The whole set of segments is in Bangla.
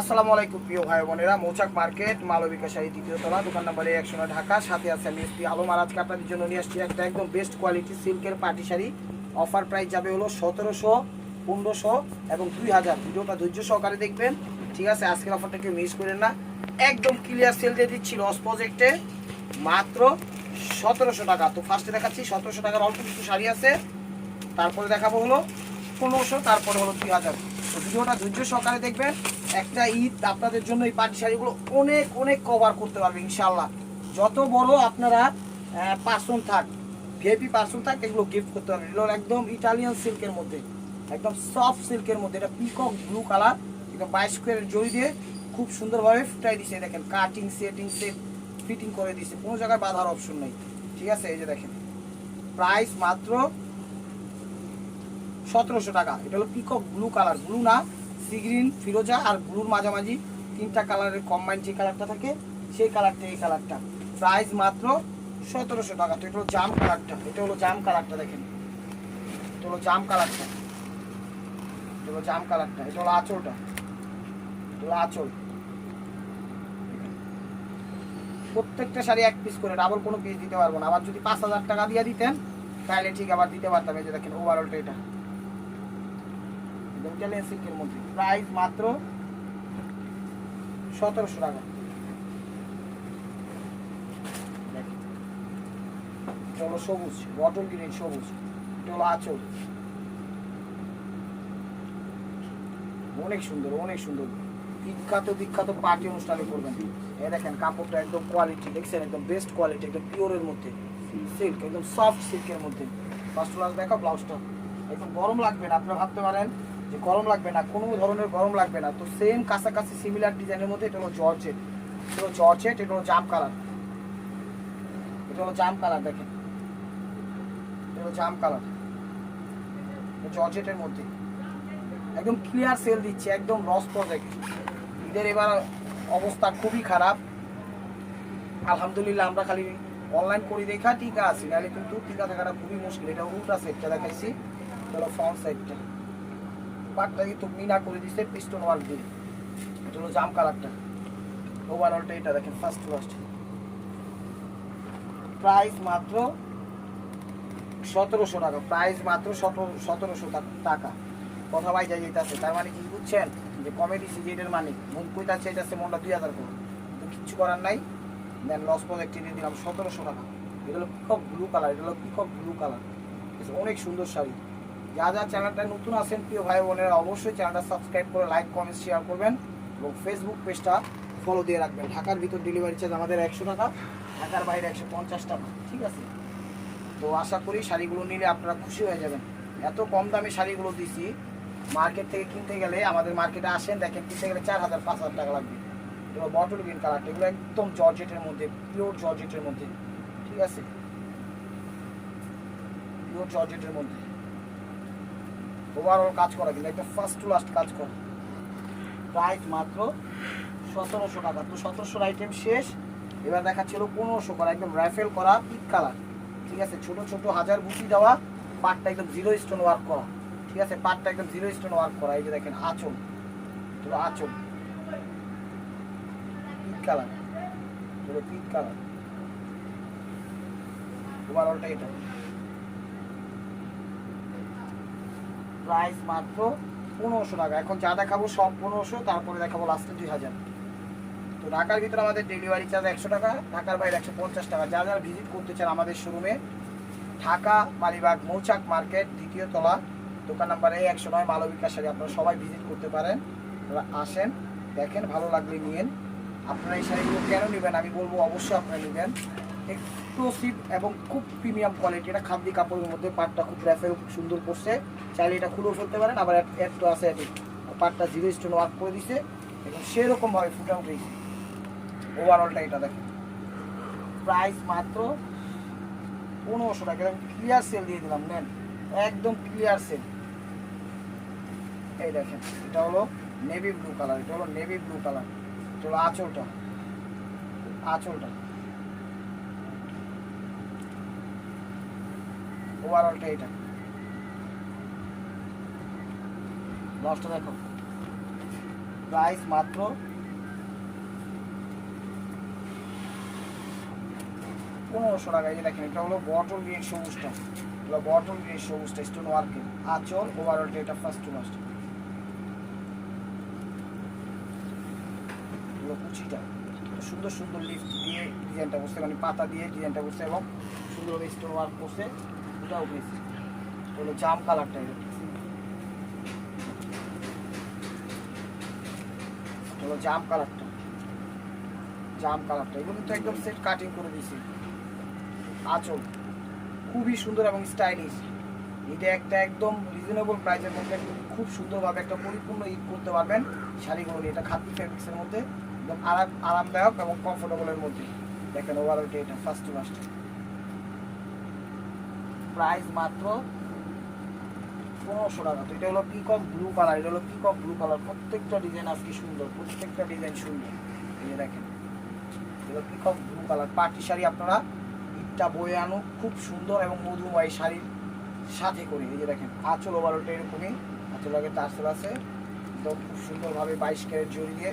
আসসালামু আলাইকুম প্রিয় ভাই বোনেরা, মৌচাক মার্কেট মালবিকা শাড়ি তৃতীয় তলা, দোকান নাম্বার নয় ঢাকা, সাথে আছে আমি এসপি আলম। আর আজকে আপনাদের জন্য নিয়ে আসছি একটা একদম বেস্ট কোয়ালিটি সিল্কের পাটি শাড়ি। অফার প্রাইস যাবে হলো সতেরোশো, পনেরোশো এবং দুই হাজার। ভিডিওটা ধৈর্য সহকারে দেখবেন, ঠিক আছে? আজকের অফারটা কেউ মিস করেন না। একদম ক্লিয়ার সেল দিয়ে দিচ্ছি লস প্রজেক্টে মাত্র সতেরোশো টাকা। তো ফার্স্টে দেখাচ্ছি, সতেরোশো টাকার অল্প কিছু শাড়ি আছে। তারপরে দেখাবো হলো পনেরোশো, তারপরে হলো দুই হাজার। তো ভিডিওটা ধৈর্য সহকারে দেখবেন। একটা ঈদ আপনাদের জন্য এই পাটি শাড়িগুলো অনেক অনেক কভার করতে পারবে ইনশাল্লাহ যত বড় আপনারা পার্সন থাক ভিআইপি পার্সন থাক, এগুলো গিফট করতে পারবেন। এগুলো একদম ইটালিয়ান সিল্কের মধ্যে, একদম সফট সিল্কের মধ্যে। এটা পিকক ব্লু কালার একদম বাইশ স্কোয়ারের জড়ি দিয়ে খুব সুন্দরভাবে ফুটাই দিছে। দেখেন কাটিং সেটিং সেট ফিটিং করে দিছে। কোনো জায়গায় বাধার অপশন নেই। ঠিক আছে? এই যে দেখেন প্রাইস মাত্র সতেরোশো টাকা। এটা হলো পিকক ব্লু কালার ব্লু না সি গ্রিন ফিরোজা আর ব্লুর মাঝামাঝি তিনটা কালারের কম্বাইন যে কালারটা থাকে, সেই কালারটা এই কালারটা প্রাইস মাত্র সতেরোশো টাকা। তো এটা হলো জাম কালারটা এটা হলো জাম কালারটা দেখেন। এটা হলো জাম কালারটা এটা হলো জাম কালারটা এটা হলো আঁচলটা। এটা হলো আঁচল। প্রত্যেকটা শাড়ি এক পিস করে। ডাবল কোনো পিস দিতে পারব না। আবার যদি পাঁচ হাজার টাকা দিয়ে দিতেন, তাহলে ঠিক আবার দিতে পারতাম। এই যে দেখেন ওভারঅলটা এটা। ইটালিয়ান সিল্কের মধ্যে। প্রাইস মাত্র সতেরোশো টাকা। দেখেন। সবুজ, বটল গ্রিন সবুজ। হলো আঁচল। অনেক সুন্দর অনেক সুন্দর। বিখ্যাত বিখ্যাত পার্টি অনুষ্ঠানে করবেন। এই দেখেন, কাপড়টা একদম কোয়ালিটি দেখছেন? একদম বেস্ট কোয়ালিটি একদম পিওরের মধ্যে। সিল্ক একদম সফট সিল্কের মধ্যে। ফার্স্ট ক্লাস দেখো ব্লাউজটা একদম গরম লাগবে না, আপনারা ভাবতে পারেন। যে গরম লাগবে না, কোনো ধরনের গরম লাগবে না। তো সেম কাছাকাছি সিমিলার ডিজাইনের মধ্যে এটা হলো জর্জেট এটা হলো জর্জেট এটা হলো জাম কালার এটা হলো জাম কালার দেখেন। এটা হলো জাম কালার জর্জেটের মধ্যে। একদম ক্লিয়ার সেল দিচ্ছে, একদম লস প্রজেক্ট ঈদের এবার অবস্থা খুবই খারাপ। আলহামদুলিল্লাহ, আমরা খালি অনলাইন করি দেখা, টিকা আছি। নাহলে কিন্তু টিকা থাকাটা খুবই মুশকিল। এটা উল্টা সেটটা দেখাইছি। চলো ফ্রন্ট সাইডটা পাটটা কিন্তু মিনা করে দিচ্ছে পিস্টন ওয়ার্ক দিয়ে। এটা হলো জাম কালারটা ওভারঅলটা এটা দেখেন ফার্স্ট ফার্স্ট প্রাইস মাত্র সতেরোশো টাকা। প্রাইস মাত্র সতেরো, সতেরোশো টাকা। কথা ভাই যাই যেতেছে তার মানে কি বুঝছেন? যে কমেডি সিজিটের মানে মুখ কইতাছে এটা আছে মনটা দুই হাজার করে তো কিচ্ছু করার নাই। দেন লস প্রজেক্টে দিয়ে দিলাম সতেরোশো টাকা। এটা হলো পিকক ব্লু কালার এটা হলো পিকক ব্লু কালার অনেক সুন্দর শাড়ি। যা যা চ্যানেলটা নতুন আছেন, প্রিয় ভাই বোনেরা, অবশ্যই চ্যানেলটা সাবস্ক্রাইব করে লাইক কমেন্ট শেয়ার করবেন এবং ফেসবুক পেজটা ফলো দিয়ে রাখবেন। ঢাকার ভিতর ডেলিভারি চার্জ আমাদের একশো টাকা, ঢাকার বাইরে একশো পঞ্চাশ টাকা, ঠিক আছে? তো আশা করি শাড়িগুলো নিলে আপনারা খুশি হয়ে যাবেন। এত কম দামে শাড়িগুলো দিছি মার্কেট থেকে কিনতে গেলে আমাদের মার্কেটে আসেন, দেখেন কিনতে গেলে চার হাজার, পাঁচ হাজার টাকা লাগবে। এগুলো বটল গ্রিন কালারটা এগুলো একদম জর্জেটের মধ্যে পিওর জর্জেটের মধ্যে, ঠিক আছে? পিওর জর্জেটের মধ্যে। ওভারঅল কাজ করা কিন্তু একদম ফার্স্ট টু লাস্ট কাজ করা। প্রাইস মাত্র সতেরোশো টাকা। তো সতেরোশোর আইটেম শেষ। এবার দেখাচ্ছিল পনেরোশো করা, একদম রাইফেল করা পিক কালার ঠিক আছে? ছোট ছোট হাজার বুটি দেওয়া, পাটটা একদম জিরো স্টোন ওয়ার্ক করা। ঠিক আছে? পাটটা একদম জিরো স্টোন ওয়ার্ক করা। এই যে দেখেন, আঁচল। পুরো আঁচল। পিক কালার পুরো পিক কালার ওভারঅলটা এটা। প্রাইস মাত্র পনেরোশো টাকা। এখন যা দেখাবো সব পনেরোশো, তারপরে দেখাবো লাস্টে দুই হাজার। তো ঢাকার ভিতরে আমাদের ডেলিভারি চার্জ একশো টাকা, ঢাকার বাইরে একশো পঞ্চাশ টাকা। যারা যারা ভিজিট করতে চান আমাদের শোরুমে ঢাকা মালিবাগ মৌচাক মার্কেট, দ্বিতীয় তলা, দোকান নাম্বারে একশো নয় মালবিকা শাড়ি আপনারা সবাই ভিজিট করতে পারেন। আসেন, দেখেন, ভালো লাগলে নিয়েন। আপনারা এই শাড়িগুলো কেন নেবেন? আমি বলব অবশ্যই আপনারা নেবেন। এক্সক্লুসিভ এবং খুব প্রিমিয়াম কোয়ালিটি এটা খাদ্য কাপড়ের মধ্যে পাটটা খুব র্যাফেল সুন্দর করছে। চাইলে এটা খুলেও ফেলতে পারেন, আবার একটু আছে এটি পাটটা জিরো স্টোন ওয়ার্ক করে দিছে এবং সেরকমভাবে ফুটে উঠেছে। ওভারঅলটা এটা দেখেন। প্রাইস মাত্র পনেরোশো টাকা। একদম ক্লিয়ার সেল দিয়ে দিলাম, নেন। একদম ক্লিয়ার সেল এই দেখেন, এটা হলো নেভি ব্লু কালার এটা হলো নেভি ব্লু কালার এটা হলো আঁচলটা। আঁচলটা। ওভারঅলটা এটা। লসটা দেখো। প্রাইস মাত্র পনেরোশো টাকা। এই দেখেন, এটা হলো বটল গ্রিন সবুজটা। এগুলো বটল গ্রিন সবুজটা স্টোন ওয়ার্কের আচল ওভারঅলটা এটা ফার্স্ট টু। লাস্ট কুচিটা। সুন্দর সুন্দর লিফট দিয়ে ডিজাইনটা করছে মানে পাতা দিয়ে ডিজাইনটা করছে এবং সুন্দর স্টোন ওয়ার্ক করছে। ওটা উঠেছে হলো জাম কালারটা হলো জাম কালারটা। জাম কালারটা। এগুলো কিন্তু একদম সেট কাটিং করে দিয়েছি। আচল। খুবই সুন্দর এবং স্টাইলিশ এটা একটা একদম রিজনেবল প্রাইসের মধ্যে খুব সুন্দরভাবে একটা পরিপূর্ণ ঈদ করতে পারবেন শাড়িগুলো নিয়ে। এটা খাদ্য ফ্যাব্রিক্সের মধ্যে একদম আরাম আরামদায়ক এবং কমফোর্টেবলের মধ্যে। দেখেন ওভারঅলটা এটা ফার্স্ট টু লাস্ট প্রাইস মাত্র পনেরোশো টাকা। তো এটা হলো পিকক ব্লু কালার এটা হলো পিকক ব্লু কালার প্রত্যেকটা ডিজাইন আজকে সুন্দর, প্রত্যেকটা ডিজাইন সুন্দর। এই যে দেখেন এগুলো peacock blue colour party sari আপনারা ঈদটা বয়ে আনুক, খুব সুন্দর এবং মধুময় শাড়ির সাথে করে। এই যে দেখেন, আঁচল ওভারঅলটা এরকমই। আঁচল আগে টার্সেল আছে তো খুব সুন্দরভাবে বাইশ ক্যারেট জড়ি দিয়ে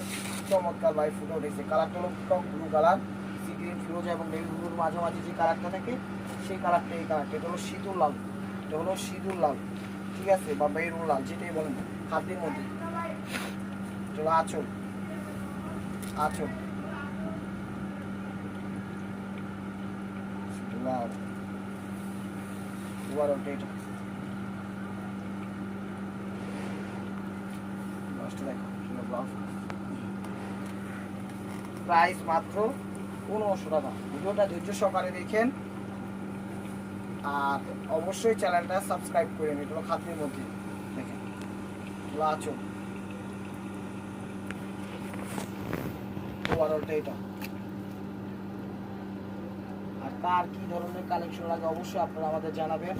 চমৎকার ভাবে ফুটে উঠেছে। কালারটা হলো peacock blue colour sea green ফিরোজা এবং নেভি ব্লুর মাঝামাঝি যে কালারটা থাকে সেই কালারটা, এই কালারটা। এটা হলো সিঁদুর লাল। এটা হলো সিঁদুর লাল। ঠিক আছে? বা বেরুন লাল, যেটাই বলেন। খাদ্যের মধ্যে। এটা হলো আঁচল। আঁচল। প্রাইস মাত্র পনেরোশো টাকা। ভিডিওটা ধৈর্য সহকারে দেখেন। আর অবশ্যই চ্যানেলটা সাবস্ক্রাইব করে নিন এটা খাদ্যের মধ্যে। দেখেন আর কার কি ধরনের কালেকশন লাগে অবশ্যই আপনারা আমাদের জানাবেন।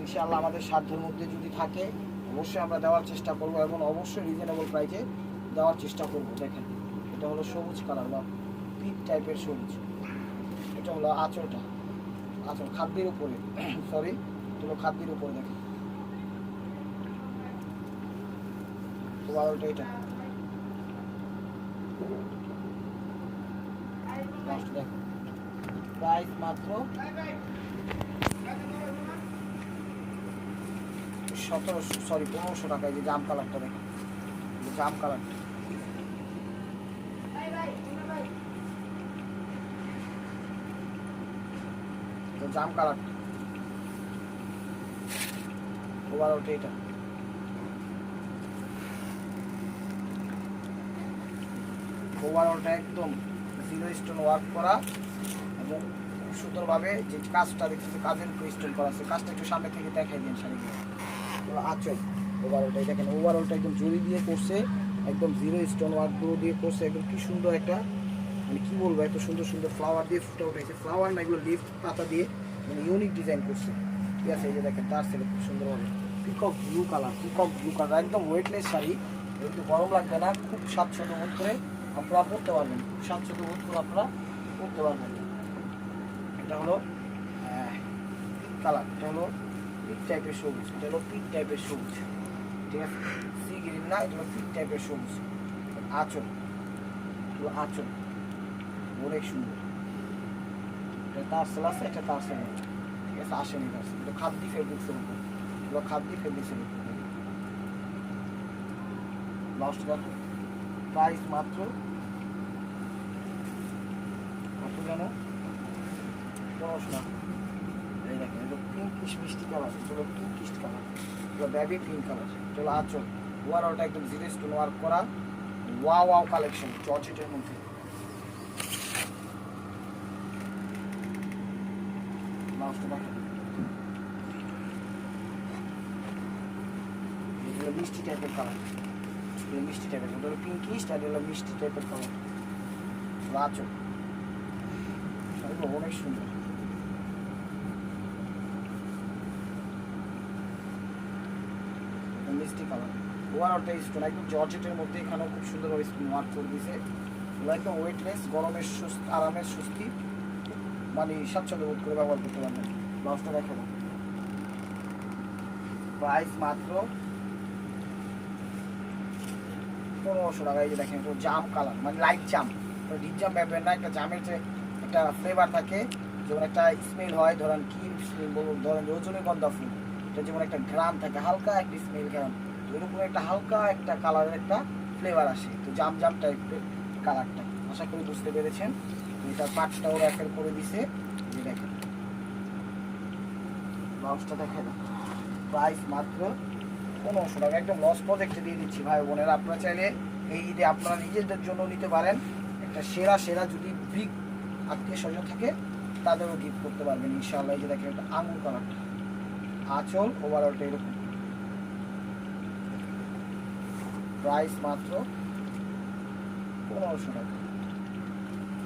ইনশাআল্লাহ আমাদের সাধ্যের মধ্যে যদি থাকে, অবশ্যই আমরা দেওয়ার চেষ্টা করব এবং অবশ্যই রিজনেবল প্রাইসে দেওয়ার চেষ্টা করব। দেখেন, এটা হলো সবুজ কালার বা পিক টাইপের সবুজ। এটা হলো আঁচলটা। আঁচল খাদ্যের উপরে। সরি এটা হলো খাদ্যের উপরে দেখেন। ওভারঅলটা এটা। লাস্ট মাত্র সতেরোশো সরি পনেরোশো টাকায় যে জাম কালারটা দেখেন। জাম কালারটা জাম কালারটা ওভারঅলটা এটা ওভারঅলটা একদম জিরো স্টোন ওয়ার্ক করা এবং সুন্দরভাবে যে কাজটা দেখতেছে কাজের উপর স্টোন করা আছে। কাজটা একটু সামনে থেকে দেখাই দিন শাড়িগুলো। আঁচল ওভারঅলটা এই দেখেন ওভারঅলটা একদম জড়ি দিয়ে করছে, একদম জিরো স্টোন ওয়ার্কগুলো দিয়ে করছে। একদম কি সুন্দর একটা মানে কি বলব, এত সুন্দর সুন্দর ফ্লাওয়ার দিয়ে ফুটে উঠেছে। ফ্লাওয়ার না, এগুলো লিফট পাতা দিয়ে মানে ইউনিক ডিজাইন করছে। ঠিক আছে, এই যে দেখেন, তার ছেলে খুব সুন্দরভাবে peacock blue colour peacock blue colour একদম ওয়েটলেস শাড়ি। একটু গরম লাগবে না, খুব স্বাচ্ছন্দ্য বোধ করে আপনারা পরতে পারবেন। খুব স্বাচ্ছন্দ্য বোধ করে আপনারা পরতে পারবেন। এটা হলো কালার এটা হলো পিক টাইপের সবুজ, এটা হলো পিক টাইপের সবুজ। ঠিক আছে? সি গ্রিন না, এটা হলো পিক টাইপের সবুজ। আঁচল আঁচল। অনেক সুন্দর। তার সেল এটা তার সেল ঠিক আছে, আসেনি তার সেল এটা খাদ্যি ফেব্রিক্সের এগুলো খাদ্যি ফেব্রিক্সের লাস্ট দেখো প্রাইস মাত্র কত জানো পনেরোশো টাকা এই দেখেন এটা পিঙ্কিশ মিষ্টি কালার এটা হলো পিঙ্কিশ কালার এটা বেবি পিঙ্ক কালার হলো আঁচল। ওয়ারটা একদম জিরো স্টোন ওয়ার্ক করা। ওয়া ওয়াও কালেকশন জর্জেটের মধ্যে লাস্ট দেখেন এগুলো মিষ্টি টাইপের কালার মিষ্টি টাইপের হলো পিঙ্কিশ মিষ্টি টাইপের কালার অনেক সুন্দর। মিষ্টি কালার স্টোন জর্জেটের মধ্যে এখানেও খুব সুন্দরভাবে স্টোন ওয়ার্ক করে দিয়েছে। ওয়েটলেস গরমের সুস্থ, আরামের সুস্থি। মানে স্বাচ্ছন্দ্য বোধ করে ব্যবহার করতে পারবেন। ব্লাউজটা না প্রাইস মাত্র পনেরোশো টাকা, এই যে দেখেন জাম কালার মানে লাইট জাম। ডিপ জাম ব্যাপার না, একটা জামের যে একটা ফ্লেভার থাকে, যেমন একটা স্মেল হয়, ধরেন কি স্মেল বলব, ধরেন রজনীগন্ধা ফুল, এটা যেমন একটা ঘ্রাণ থাকে, হালকা একটা স্মেল তো এরকম একটা হালকা একটা কালারের একটা ফ্লেভার আসে। তো জাম জাম টাইপের কালারটা আশা করি বুঝতে পেরেছেন। তো এটার পাটটাও র্যাপের করে দিছে। এই দেখেন। ব্লাউজটা দেখে প্রাইস মাত্র পনেরোশো টাকা। একদম লস প্রজেক্টে দিয়ে দিচ্ছি ভাই বোনেরা। আপনারা চাইলে এই ঈদে আপনারা নিজেদের জন্য নিতে পারেন। একটা সেরা সেরা যদি বিগ আত্মীয় স্বজন থাকে, তাদেরও গিফট করতে পারবেন, ইনশাআল্লাহ। এই যে দেখেন, একটা আঙুর কালারটা আঁচল ওভারঅলটা এরকম। প্রাইস মাত্র পনেরোশো টাকা।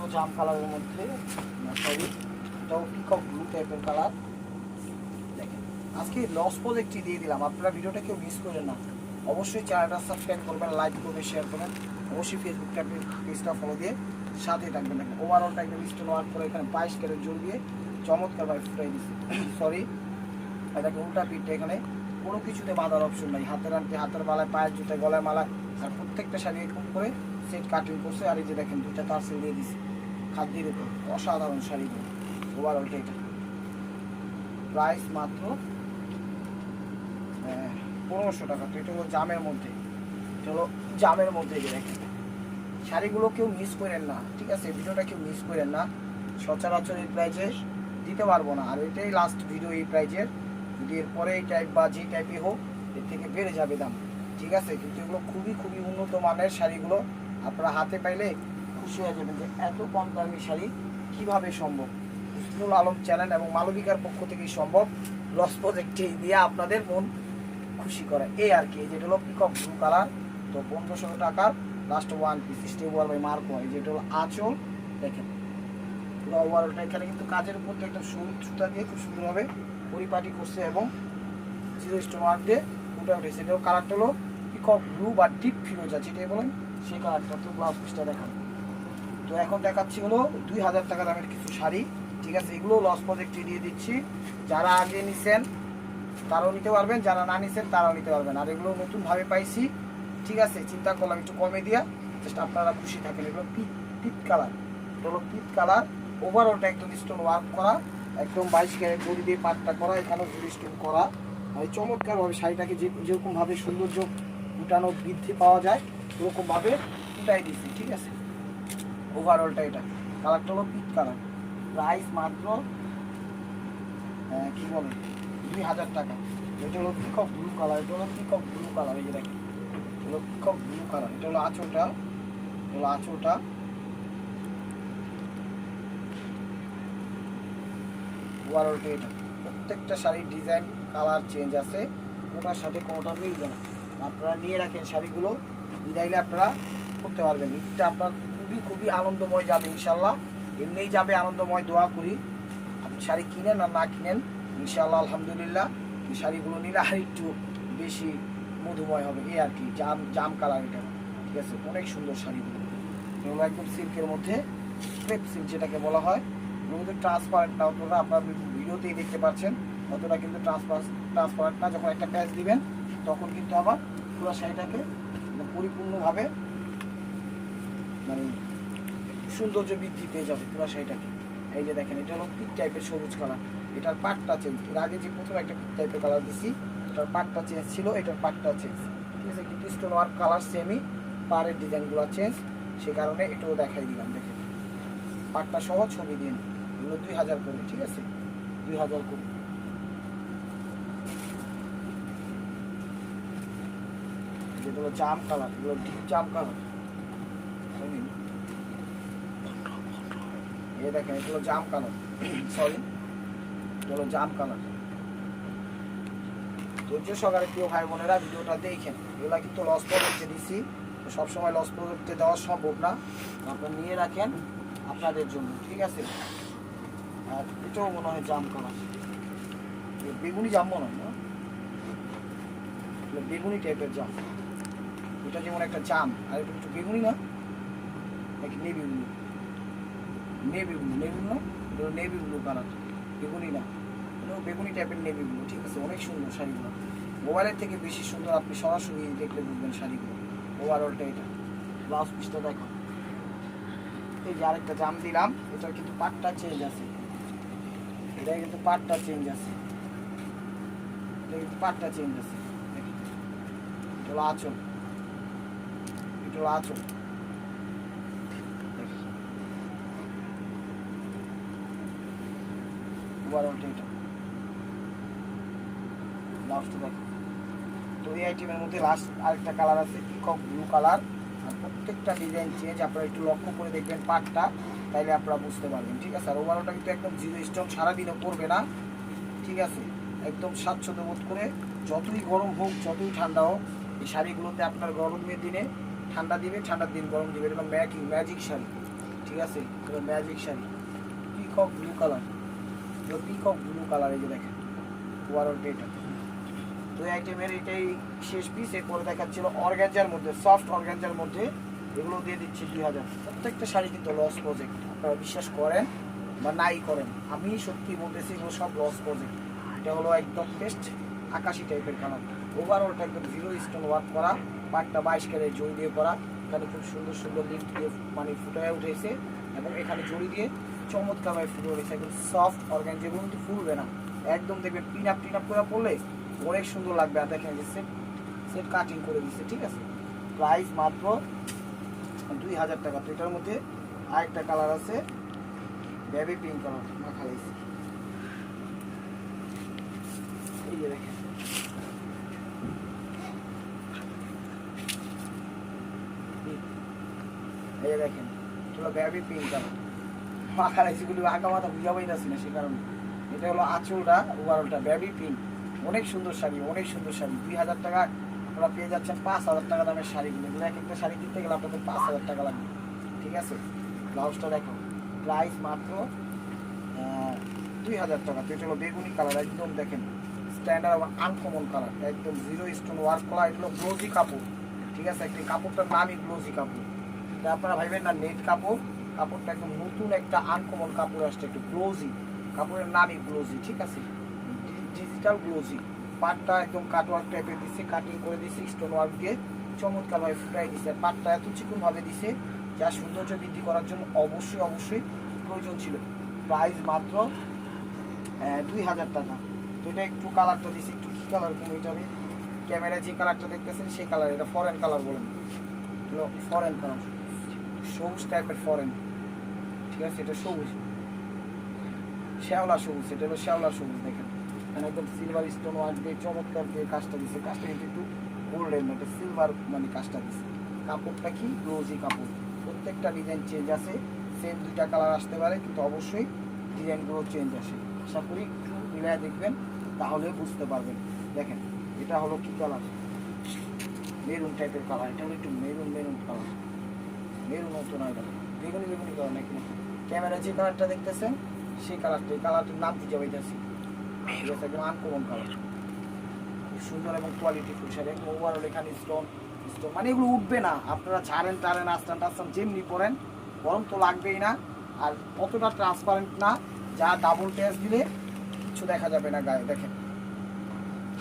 এটাও জাম কালারের মধ্যে সরি এটাও পিকক ব্লু টাইপের কালার দেখেন, আজকে লস প্রজেক্টটি দিয়ে দিলাম। আপনারা ভিডিওটা কেউ মিস করেন না। অবশ্যই চ্যানেলটা সাবস্ক্রাইব করবেন লাইক করবেন শেয়ার করবেন। অবশ্যই ফেসবুকটা পেজটা ফলো দিয়ে সাথে থাকবেন। দেখেন ওভারঅলটা একদম স্টোন ওয়ার্ক করে এখানে বাইশ ক্যারেট জোর দিয়ে চমৎকারভাবে ফুটাই দিচ্ছে সরি এটাকে উল্টা পিঠটা এখানে কোনো কিছুতে বাঁধার অপশন নাই। হাতের আনতে হাতের মালায়, পায়ের জুতায়, গলায় মালায়, আর প্রত্যেকটা শাড়ি এরকম করে সেট কাটিং করছে। আর এই যে দেখেন, দুইটা তার দিয়ে দিছে। খাদ্যের উপর অসাধারণ শাড়িগুলো ওভারঅলটা এটা। প্রাইস মাত্র পনেরোশো টাকা। তো এটা হলো জামের মধ্যে। এটা হলো জামের মধ্যে দেখেন। শাড়িগুলো কেউ মিস করেন না, ঠিক আছে? ভিডিওটা কেউ মিস করেন না। সচরাচর এই প্রাইজে দিতে পারব না। আর এটাই লাস্ট ভিডিও এই প্রাইজের যদি এরপরে এই টাইপ বা যে টাইপই হোক, এর থেকে বেড়ে যাবে দাম। ঠিক আছে? কিন্তু এগুলো খুবই খুবই উন্নত মানের শাড়িগুলো আপনারা হাতে পাইলে খুশি হয়ে যাবেন যে এত কম দামি শাড়ি কীভাবে সম্ভব? হুসনুল আলম চ্যানেল এবং মালবিকার পক্ষ থেকেই সম্ভব। লস প্রজেক্টে দিয়ে আপনাদের মন খুশি করে। এই আর কি যেটা হলো পিকক ব্লু কালার তো পনেরোশো টাকার লাস্ট ওয়ান পিস স্টেবল বাই মার্ক হয় যেটা হলো আঁচল, দেখেন। পুরো এখানে কিন্তু কাজের উপর একটা সুতা দিয়ে খুব সুন্দরভাবে পরিপাটি করছে এবং জিরো স্টোন ওয়ার্ক দিয়ে ফুটে উঠেছে। এটাও কালারটা হলো পিকক ব্লু বা ডিপ ফিরোজা যেটাই বলেন। সেই কালারটা তো ব্লাউজ পিসটা দেখান। তো এখন দেখাচ্ছি হলো দুই হাজার টাকা দামের কিছু শাড়ি। ঠিক আছে, এগুলো লস প্রজেক্টে দিয়ে দিচ্ছি। যারা আগে নিছেন, তারাও নিতে পারবেন, যারা না নিছেন, তারাও নিতে পারবেন। আর এগুলো নতুনভাবে পাইছি, ঠিক আছে, চিন্তা করলাম একটু কমে দিয়া জাস্ট আপনারা খুশি থাকেন। এগুলো পিট পিট কালার। এটা হলো পিট কালার। ওভারঅলটা একদম স্টোন ওয়ার্ক করা, একদম বাইশ ক্যারেট গড়ি দিয়ে পাটটা করা, এখানেও জুড়ি স্টোন করা। আর চমৎকারভাবে শাড়িটাকে যে যেরকমভাবে সৌন্দর্য ফুটানো বৃদ্ধি পাওয়া যায় ওরকমভাবে ফুটাই দিচ্ছি ঠিক আছে। ওভারঅলটা এটা। কালারটা হলো পিট কালার প্রাইস মাত্র কি বলে, দুই হাজার টাকা। এটা হলো পিকক ব্লু কালার এটা হলো পিকক ব্লু কালার এই যে দেখেন। এটা হলো পিকক ব্লু কালার এটা হলো আঁচলটা, এটা হলো আঁচলটা। ওভারঅলটা এটা। প্রত্যেকটা শাড়ির ডিজাইন কালার চেঞ্জ আছে। কোনোটার সাথে কোনোটা মিলবে না। আপনারা নিয়ে রাখেন শাড়িগুলো ডিজাইনে আপনারা করতে পারবেন। ঈদটা আপনার খুবই খুবই আনন্দময় যাবে ইনশাল্লাহ এমনিই যাবে আনন্দময়, দোয়া করি। আপনি শাড়ি কিনেন আর না কিনেন ইনশাল্লাহ আলহামদুলিল্লাহ। এই শাড়িগুলো নিলে আর একটু বেশি মধুময় হবে। এই আর কি, জাম জাম কালার এটা। ঠিক আছে? অনেক সুন্দর শাড়িগুলো। একদম সিল্কের মধ্যে, ক্রেপ সিল্ক যেটাকে বলা হয়। এগুলো কিন্তু ট্রান্সপারেন্ট না অতটা আপনার ভিডিওতেই দেখতে পাচ্ছেন। অতটা কিন্তু ট্রান্সপার, ট্রান্সপারেন্ট না। যখন একটা প্যাচ দিবেন, তখন কিন্তু আবার পুরো শাড়িটাকে মানে পরিপূর্ণভাবে মানে সৌন্দর্য বৃদ্ধি পেয়ে যাবে পুরো শাড়িটাকে। এই যে দেখেন, এটা হলো পিক টাইপের সবুজ কালার এটার পাটটা চেঞ্জ এর আগে যে প্রথমে একটা পিক টাইপের কালার দিছি, এটার পাটটা চেঞ্জ ছিল, এটার পাটটা চেঞ্জ ঠিক আছে, কিন্তু স্টোন ওয়ার্ক কালার সেমই পাড়ের ডিজাইনগুলো চেঞ্জ সে কারণে এটাও দেখাই দিলাম, দেখেন। পাটটা সহ ছবি দিন এগুলো দুই হাজার করে, ঠিক আছে? দুই হাজার করে। যেগুলো জাম কালার এগুলো ডিপ জাম কালার এ দেখেন, এগুলো জাম কালার। সরি এগুলো জাম কালার। ধৈর্য সহকারে প্রিয় ভাই বোনেরা, ভিডিওটা দেখেন। এগুলো কিন্তু লস প্রজেক্টে দিছি সবসময় লস করতে দেওয়া সম্ভব না। আপনারা নিয়ে রাখেন আপনাদের জন্য, ঠিক আছে? আর এটাও মনে হয় জাম করা বেগুনি জাম মনে হয় বেগুনি টাইপের জাম। এটা যেমন একটা জাম, আর একটু বেগুনি না, নাকি navy blue navy blue navy blue? এটা নেভি ব্লু কালার। বেগুনি না। এটা বেগুনি টাইপের নেভি ব্লু, ঠিক আছে? অনেক সুন্দর শাড়িগুলো। মোবাইলের থেকে বেশি সুন্দর আপনি সরাসরি দেখলে বুঝবেন শাড়িগুলো। ওভারঅলটা এটা। ব্লাউজ পিসটা দেখো। এই যে আরেকটা জাম দিলাম, এটার কিন্তু পাটটা চেঞ্জ আছে। এটা কিন্তু পাটটা চেঞ্জ আছে। এটা কিন্তু পাটটা চেঞ্জ আছে। এটা আঁচল। এটা আঁচল। ওভারঅলটা এটা ব্লাউজটা দেখো। তো এই আইটেমের মধ্যে লাস্ট আরেকটা কালার আছে পিকক ব্লু কালার আর প্রত্যেকটা ডিজাইন চেঞ্জ আপনারা একটু লক্ষ্য করে দেখবেন পাটটা, তাইলে আপনারা বুঝতে পারবেন, ঠিক আছে? আর ওভারঅলটা কিন্তু একদম জিরো স্টক সারাদিনও করবে না, ঠিক আছে? একদম স্বাচ্ছন্দ্য বোধ করে যতই গরম হোক, যতই ঠান্ডা হোক, এই শাড়িগুলোতে আপনার গরমের দিনে ঠান্ডা দিবে, ঠান্ডার দিন গরম দিবে, এটা ম্যাকিং ম্যাজিক শাড়ি, ঠিক আছে? এটা magic sari peacock blue colour peacock blue colour এই যে দেখেন ওভারঅলটা এটা তো আইটেমের এটাই শেষ পিস এরপরে দেখাচ্ছিল অর্গ্যাঞ্জার মধ্যে সফট অর্গ্যাঞ্জার মধ্যে, এগুলো দিয়ে দিচ্ছি দুই হাজার। প্রত্যেকটা শাড়ি কিন্তু লস প্রজেক্ট আপনারা বিশ্বাস করেন বা নাই করেন, আমি সত্যি বলতেছি এগুলো সব লস প্রজেক্ট এটা হলো একদম বেস্ট আকাশি টাইপের কালার ওভারঅলটা একদম জিরো স্টোন ওয়ার্ক করা, পাটটা বাইশ ক্যারেট জড়ি দিয়ে করা, এখানে খুব সুন্দর সুন্দর লিফট দিয়ে মানে ফুটায় উঠেছে, এবং এখানে জড়ি দিয়ে চমৎকারভাবে ফুটে উঠেছে একদম সফট অর্গ্যান যেগুলো কিন্তু ফুলবে না। একদম দেখবেন পিন আপ টিন আপ করে পড়লে অনেক সুন্দর লাগবে। আর দেখেন যে সেট সেট কাটিং করে দিচ্ছে ঠিক আছে? প্রাইস মাত্র দুই হাজার টাকা। তো এটার মধ্যে আরেকটা কালার আছে বেবি পিঙ্ক কালার মাখা লাগছে এই যে দেখেন। এই দেখেন হলো বেবি পিঙ্ক কালার মাখা লাগছে গুলি আঁকা মাথা বুঝা পাইতেছি না, সে কারণে। এটা হলো আঁচলটা ওভারঅলটা বেবি পিঙ্ক অনেক সুন্দর শাড়ি, অনেক সুন্দর শাড়ি। দুই হাজার টাকা আপনারা পেয়ে যাচ্ছেন পাঁচ হাজার টাকা দামের শাড়িগুলো এগুলো এক একটা শাড়ি কিনতে গেলে আপনাদের পাঁচ হাজার টাকা লাগবে, ঠিক আছে? ব্লাউজটা দেখো প্রাইস মাত্র দুই হাজার টাকা। তো এটা হলো বেগুনি কালার, একদম দেখেন স্ট্যান্ডার্ড এবং আনকমন কালার, একদম জিরো স্টোন ওয়ার্ক করা। এগুলো ব্লোজি কাপড়, ঠিক আছে? একটি কাপড়টার নামই ব্লোজি কাপড়। এটা আপনারা ভাইবেন না নেট কাপড়। কাপড়টা একদম নতুন একটা আনকমন কাপড় আসছে, একটু ব্লোজি কাপড়ের নামই ব্লোজি ঠিক আছে? ডিজিটাল গ্লোজি পাটটা একদম কাটওয়ার্ক টাইপের দিচ্ছে কাটিং করে দিচ্ছে স্টোন ওয়ার্ক দিয়ে চমৎকারভাবে ফুটাই দিচ্ছে পাটটা এত চিকুনভাবে দিছে, যা সৌন্দর্য বৃদ্ধি করার জন্য অবশ্যই অবশ্যই প্রয়োজন ছিল। প্রাইস মাত্র দুই হাজার টাকা। তো এটা একটু কালারটা দিচ্ছে একটু কী কালার তুমি এটা আমি ক্যামেরায় যে কালারটা দেখতেছেন, সেই কালার এটা ফরেন কালার বলেন। ফরেন কালার সবুজ টাইপের ফরেন ঠিক আছে, এটা সবুজ। শ্যাওলা সবুজ, এটা হলো শ্যাওলা সবুজ, দেখেন। এখানে একদম সিলভার স্টোন ওয়ার্ক দিয়ে চমৎকার দিয়ে কাজটা দিচ্ছে কাজটা কিন্তু একটু গোল্ডেন এটা সিলভার মানে কাজটা দিচ্ছে কাপড়টা কি? রোজি কাপড়। প্রত্যেকটা ডিজাইন চেঞ্জ আছে সেম দুইটা কালার আসতে পারে, কিন্তু অবশ্যই ডিজাইনগুলো চেঞ্জ আসে। আশা করি একটু মিলায় দেখবেন, তাহলে বুঝতে পারবেন। দেখেন, এটা হলো কি কালার মেরুন টাইপের কালার এটা হলো একটু মেরুন মেরুন কালার মেরুন মতো না এটা বেগুনি বেগুনি কালার নাকি ক্যামেরা যে কালারটা দেখতেছেন সেই কালারটা এই কালারটির নাম দিতে পাইতেছি ঠিক আছে একদম আনকমন কালার সুন্দর এবং কোয়ালিটি ফুল শাড়ি একদম ওভারঅল এখানে স্টোন স্টোন মানে এগুলো উঠবে না। আপনারা ছাড়েন টাড়েন আস্তান টাস্তান যেমনি পরেন গরম তো লাগবেই না। আর অতটা ট্রান্সপারেন্ট না যা ডাবল টেস্ট দিলে কিছু দেখা যাবে না গায়ে দেখেন।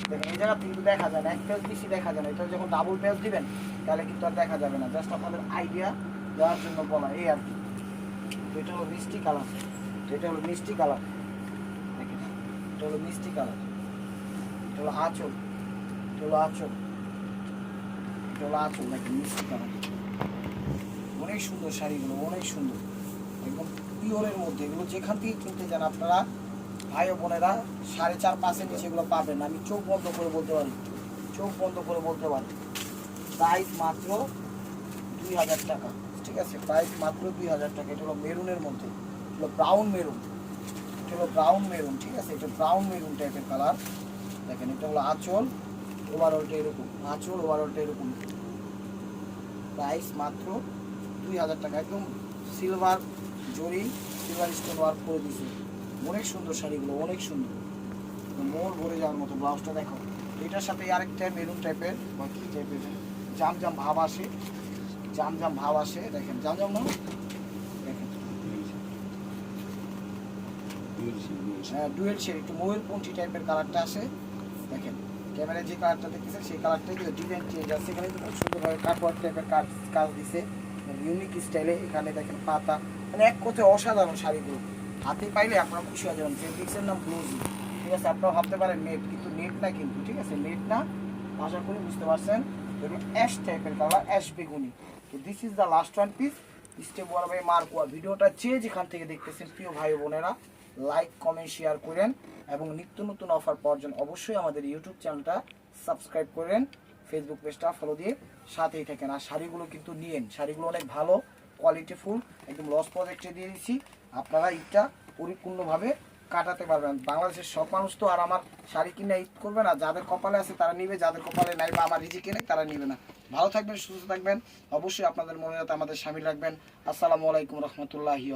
দেখেন এই জায়গা কিন্তু দেখা যায় না এক পেজ বেশি দেখা যায় না। এটা যখন ডাবল পেজ দিবেন তাহলে কিন্তু আর দেখা যাবে না। জাস্ট আপনাদের আইডিয়া দেওয়ার জন্য বলা এই আর কি। এটা হলো মিষ্টি কালার। এটা হলো মিষ্টি কালার। দেখেন, এটা হলো মিষ্টি কালার। এটা হলো আঁচল। এটা হলো আঁচল। এটা হলো আঁচল, দেখেন, মিষ্টি কালার। অনেক সুন্দর শাড়িগুলো, অনেক সুন্দর। একদম পিওরের মধ্যে। এগুলো যেখান থেকে কিনতে যান আপনারা, ভাই বোনেরা, সাড়ে চার পাঁচের নিচে এগুলো পাবেন। আমি চোখ বন্ধ করে বলতে পারি। চোখ বন্ধ করে বলতে পারি। প্রাইস মাত্র দুই হাজার টাকা। ঠিক আছে প্রাইস মাত্র দুই হাজার টাকা। এটা হলো মেরুনের মধ্যে। হলো ব্রাউন মেরুন। এটা হলো ব্রাউন মেরুন, ঠিক আছে? এটা ব্রাউন মেরুন টাইপের কালার দেখেন, এটা হলো আঁচল। ওভারঅলটা এরকম। আঁচল ওভারঅলটা এরকম। প্রাইস মাত্র দুই হাজার টাকা। একদম সিলভার জরি সিলভার স্টোন ওয়ার্ক করে দিছে অনেক সুন্দর শাড়িগুলো, অনেক সুন্দর। মোর ভরে যাওয়ার মতো ব্লাউজটা দেখো। এটার সাথে আরেকটা মেরুন টাইপের বা কি টাইপের জাম জাম ভাব আসে। জাম জাম ভাব আসে, দেখেন জাম জাম না? দেখেন। ময়ূরপন্থী টাইপের কালারটা আসে দেখেন, ক্যামেরায় যে কালারটা সেই কিন্তু ডিজাইন এখানে সুন্দরভাবে টাইপের ইউনিক স্টাইলে এখানে দেখেন পাতা মানে এক অসাধারণ শাড়িগুলো। হাতে পাইলে আপনারা খুশি হয়ে যাবেন। ফেব্রিক্সের নাম ব্লুজি ঠিক আছে আপনারা ভাবতে পারেন নেট কিন্তু নেট না কিন্তু, ঠিক আছে নেট না আশা করি বুঝতে পারছেন। অ্যাশ টাইপের কালার অ্যাশ বেগুনি। তো this is the last one piece step বড় ভাই মার্কোয়া ভিডিওটা যে যেখান থেকে দেখতেছেন, প্রিয় ভাই বোনেরা লাইক কমেন্ট শেয়ার করেন এবং নিত্য নতুন অফার পাওয়ার জন্য অবশ্যই আমাদের ইউটিউব চ্যানেলটা সাবস্ক্রাইব করেন ফেসবুক পেজটা ফলো দিয়ে সাথেই থাকেন। আর শাড়িগুলো কিন্তু নিয়েন। শাড়িগুলো অনেক ভালো কোয়ালিটিফুল একদম লস প্রজেক্টে দিয়ে দিচ্ছি। আপনারা ঈদটা পরিপূর্ণভাবে কাটাতে পারবেন। বাংলাদেশের সব মানুষ তো আর আমার শাড়ি কিনে ঈদ করবে না। যাদের কপালে আছে তারা নিবে, যাদের কপালে নাই বা আমার রিজিকে নেই তারা নিবে না। ভালো থাকবেন, সুস্থ থাকবেন। অবশ্যই আপনাদের মনে আমাদের সামিল রাখবেন। আসসালামু আলাইকুম রহমতুল্লাহি